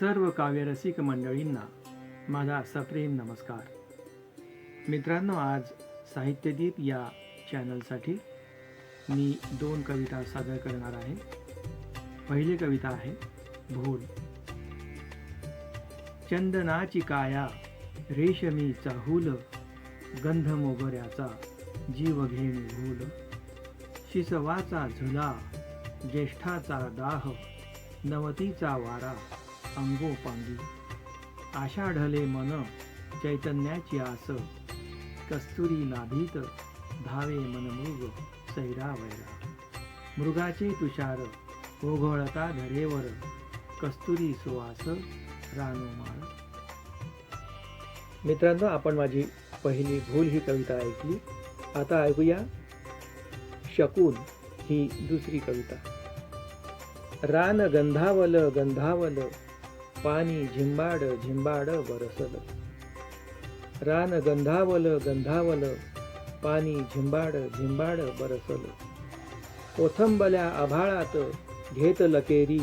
सर्व काव्यरसिक मंडळींना माझा सप्रेम नमस्कार. मित्रांनो आज साहित्यदीप या चॅनलसाठी मी दोन कविता सादर करणार आहे. पहिली कविता आहे भूल. चंदनाची काया रेशमी चाहूल गंध मोगऱ्याचा जीव घेणी भूल. शिसवाचा झुला ज्येष्ठाचा दाह नवतीचा वारा अंगोपांगी आषाढले मन चैतन्याची आस. कस्तुरी नाभीत धावे मनमृग सैरा वैरा मृगाचे तुषार ओघळता धरेवर. कस्तुरी सुवास रानोमाळ मित्रांनो आपण माझी पहिली भूल ही कविता ऐकली. आता ऐकूया. शकून ही दुसरी कविता. रान गंधावल गंधावल पाणी झिंबाड झिंबाड बरसल रान गंधावल गंधावल पाणी झिंबाड झिंबाड बरसल ओथंबल्या आभाळात घेत लकेरी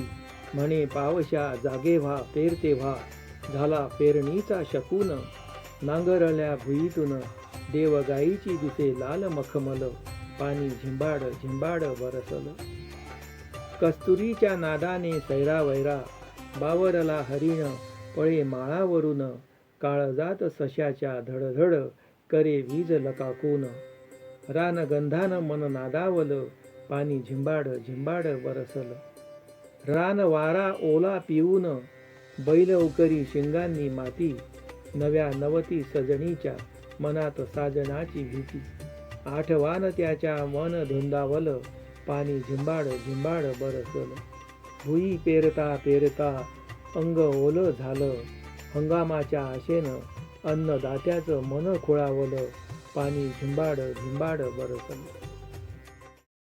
म्हणे पावशा जागे व्हा पेरते व्हा झाला पेरणीचा शकून नांगरल्या भुईतून देवगाईची दिसे लाल मखमल पाणी झिंबाड झिंबाड बरसल कस्तुरीच्या नादाने सैरा वैरा बावरला हरिण पळे माळावरून काळजात सशाच्या धडधड करे वीज लकाकून. रान गंधान मन नादावल पाणी झिंबाड झिंबाड बरसल रान वारा ओला पिऊन बैल उकरी शिंगांनी माती नव्या नवती सजणीच्या मनात साजनाची भीती. आठवान त्याच्या मन धुंदावल पाणी झिंबाड झिंबाड बरसल भुई पेरता पेरता अंग ओलं झालं. हंगामाच्या आशेनं अन्नदात्याचं मन खुळावलं. पाणी झिंबाड झिंबाड बरसल.